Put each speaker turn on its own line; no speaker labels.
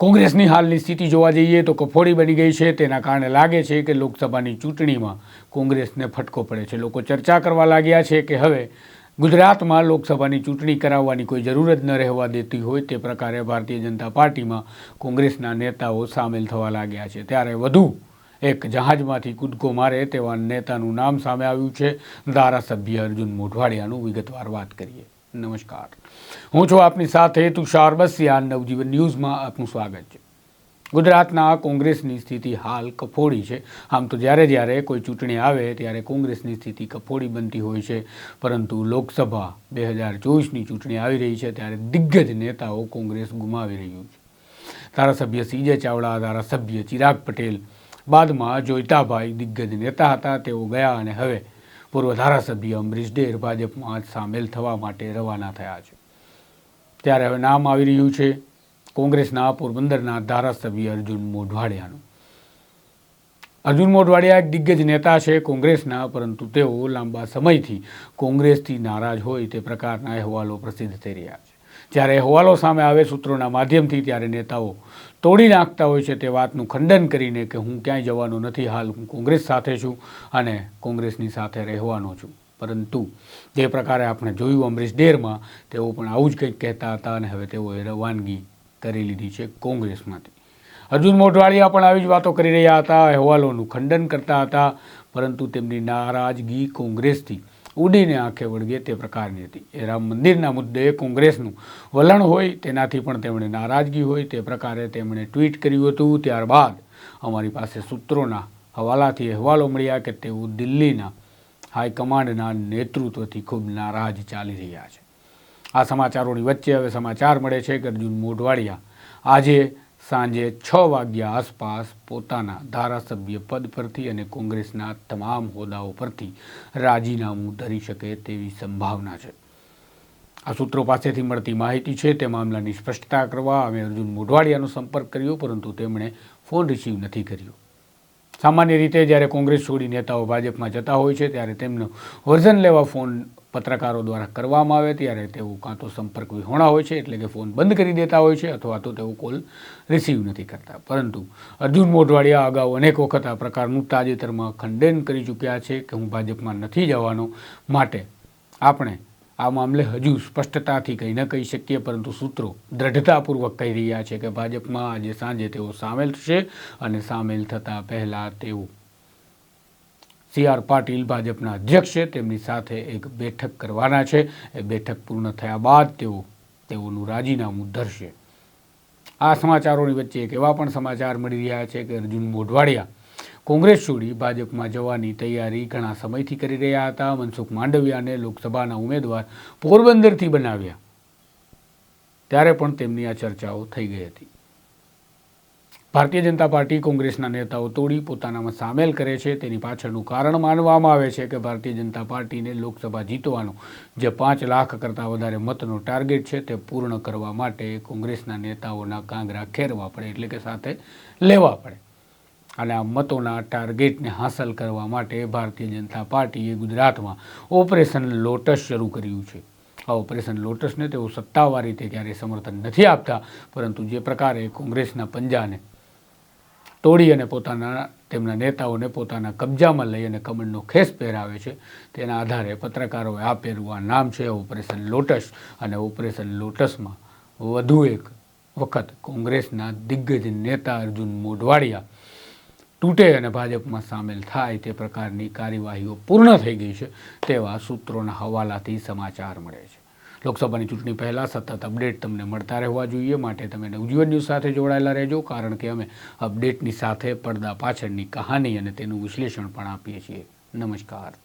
કોંગ્રેસની હાલની સ્થિતિ જોવા જઈએ તો કફોડી બની ગઈ છે. તેના કારણે લાગે છે કે લોકસભાની ચૂંટણીમાં કોંગ્રેસને ફટકો પડે છે. લોકો ચર્ચા કરવા લાગ્યા છે કે હવે ગુજરાતમાં લોકસભાની ચૂંટણી કરાવવાની કોઈ જરૂર જ ન રહેવા દેતી હોય તે પ્રકારે ભારતીય જનતા પાર્ટીમાં કોંગ્રેસના નેતાઓ સામેલ થવા લાગ્યા છે. ત્યારે વધુ એક જહાજમાંથી કૂદકો મારે તેવા નેતાનું નામ સામે આવ્યું છે. ધારાસભ્ય અર્જુન મોઢવાડિયાનું વિગતવાર વાત કરીએ. નમસ્કાર. હું છું આપની સાથે તુષાર બસિયા નવજીવન ન્યૂઝમાં આપનું સ્વાગત છે. ગુજરાતના કોંગ્રેસની સ્થિતિ હાલ કફોડી છે. આમ તો જ્યારે જ્યારે કોઈ ચૂંટણી આવે ત્યારે કોંગ્રેસની સ્થિતિ કફોડી બનતી હોય છે. પરંતુ લોકસભા બે હજાર ચોવીસની ચૂંટણી આવી રહી છે ત્યારે દિગ્ગજ નેતાઓ કોંગ્રેસ ગુમાવી રહ્યું છે. ધારાસભ્ય સીજે ચાવડા, ધારાસભ્ય ચિરાગ પટેલ, બાદમાં જોઈતાભાઈ દિગ્ગજ નેતા હતા. તેઓ ગયા અને હવે પૂર્વ ધારાસભ્ય અમરીશ ડેર ભાજપમાં સામેલ થવા માટે રવાના થયા છે. ત્યારે હવે નામ આવી રહ્યું છે કોંગ્રેસના પોરબંદરના ધારાસભ્ય અર્જુન મોઢવાડિયાનું. અર્જુન મોઢવાડિયા એક દિગ્ગજ નેતા છે કોંગ્રેસના, પરંતુ તેઓ લાંબા સમયથી કોંગ્રેસથી નારાજ હોય તે પ્રકારના અહેવાલો પ્રસિદ્ધ થઈ રહ્યા છે. જ્યારે અહેવાલો સામે આવે સૂત્રોના માધ્યમથી ત્યારે નેતાઓ તોડી નાખતા હોય છે તે વાતનું ખંડન કરીને કે હું ક્યાંય જવાનો નથી, હાલ હું કોંગ્રેસ સાથે છું અને કોંગ્રેસની સાથે રહેવાનો છું. પરંતુ જે પ્રકારે આપણે જોયું અમરીશ ડેરમાં, તેઓ પણ આવું જ કંઈક કહેતા હતા અને હવે તેઓએ રવાનગી કરી લીધી છે કોંગ્રેસમાંથી. અર્જુન મોઢવાડિયા પણ આવી જ વાતો કરી રહ્યા હતા, અહેવાલોનું ખંડન કરતા હતા, પરંતુ તેમની નારાજગી કોંગ્રેસથી ઉડીને આંખે વળગે તે પ્રકારની હતી. એ રામ મંદિરના મુદ્દે કોંગ્રેસનું વલણ હોય તેનાથી પણ તેમણે નારાજગી હોય તે પ્રકારે તેમણે ટ્વીટ કર્યું હતું. ત્યારબાદ અમારી પાસે સૂત્રોના હવાલાથી અહેવાલો મળ્યા કે તેઓ દિલ્હીના હાઈકમાન્ડના નેતૃત્વથી ખૂબ નારાજ ચાલી રહ્યા છે. આ સમાચારોની વચ્ચે હવે સમાચાર મળે છે કે અર્જુન મોઢવાડિયા આજે સાંજે છ વાગ્યા આસપાસ પોતાના ધારાસભ્ય પદ પરથી અને કોંગ્રેસના તમામ હોદ્દાઓ પરથી રાજીનામું ધરી શકે તેવી સંભાવના છે. આ સૂત્રો પાસેથી મળતી માહિતી છે, તે મામલાની સ્પષ્ટતા કરવા અમે અર્જુન મોઢવાડિયાનો સંપર્ક કર્યો, પરંતુ તેમણે ફોન રિસીવ નથી કર્યો. સામાન્ય રીતે જ્યારે કોંગ્રેસ છોડી નેતાઓ ભાજપમાં જતા હોય છે, ત્યારે તેમનો વર્ઝન લેવા ફોન પત્રકારો દ્વારા કરવામાં આવે ત્યારે તેઓ કાં તો સંપર્ક વિહોણા હોય છે, એટલે કે ફોન બંધ કરી દેતા હોય છે, અથવા તો તેઓ કોલ રિસીવ નથી કરતા. પરંતુ અર્જુન મોઢવાડિયા અગાઉ અનેક વખત આ પ્રકારનું તાજેતરમાં ખંડન કરી ચૂક્યા છે કે હું ભાજપમાં નથી જવાનો માટે. આપણે આ મામલે હજુ સ્પષ્ટતાથી કંઈ ન કહી શકીએ, પરંતુ સૂત્રો દ્રઢતાપૂર્વક કહી રહ્યા છે કે ભાજપમાં આજે સાંજે તેઓ સામેલ થશે અને સામેલ થતાં પહેલાં તેઓ સી આર પાટીલ ભાજપના અધ્યક્ષ છે. તેમની સાથે એક બેઠક કરવાના છે. એ બેઠક પૂર્ણ થયા બાદ તેઓ તેઓનું રાજીનામું ધરશે. આ સમાચારોની વચ્ચે એક એવા પણ સમાચાર મળી રહ્યા છે કે અર્જુન મોઢવાડિયા કોંગ્રેસ છોડી ભાજપમાં જવાની તૈયારી ઘણા સમયથી કરી રહ્યા હતા. મનસુખ માંડવિયાને લોકસભાના ઉમેદવાર પોરબંદરથી બનાવ્યા. ત્યારે પણ તેમની આ ચર્ચાઓ થઈ ગઈ હતી. ભારતીય જનતા પાર્ટી કોંગ્રેસના નેતાઓ તોડી પોતાનામાં સામેલ કરે છે. તેની પાછળનું કારણ માનવામાં આવે છે કે ભારતીય જનતા પાર્ટીને લોકસભા જીતવાનો જે પાંચ લાખ કરતાં વધારે મતનો ટાર્ગેટ છે તે પૂર્ણ કરવા માટે કોંગ્રેસના નેતાઓના કાંગરા ખેરવા પડે, એટલે કે સાથે લેવા પડે. અને આ મતોના ટાર્ગેટને હાંસલ કરવા માટે ભારતીય જનતા પાર્ટીએ ગુજરાતમાં ઓપરેશન લોટસ શરૂ કર્યું છે. આ ઓપરેશન લોટસને તેઓ સત્તાવાર રીતે ક્યારેય સમર્થન નથી આપતા, પરંતુ જે પ્રકારે કોંગ્રેસના પંજાને તોડી અને પોતાના, તેમના નેતાઓને પોતાના કબજામાં લઈ અને કમળનો ખેસ પહેરાવે છે. તેના આધારે પત્રકારોએ આ આ નામ છે, ઓપરેશન લોટસ. અને ઓપરેશન લોટસમાં વધુ એક વખત કોંગ્રેસના દિગ્ગજ નેતા અર્જુન મોઢવાડિયા તૂટે અને ભાજપમાં સામેલ થાય તે પ્રકારની કાર્યવાહીઓ પૂર્ણ થઈ ગઈ છે. તેવા સૂત્રોના હવાલાથી સમાચાર મળે છે. લોકસભાની ચૂંટણી પહેલાં સતત અપડેટ તમને મળતા રહેવા જોઈએ. માટે તમે નવજીવન ન્યૂઝ સાથે જોડાયેલા રહેજો, કારણ કે અમે અપડેટની સાથે પડદા પાછળની કહાની અને તેનું વિશ્લેષણ પણ આપીએ છીએ. નમસ્કાર.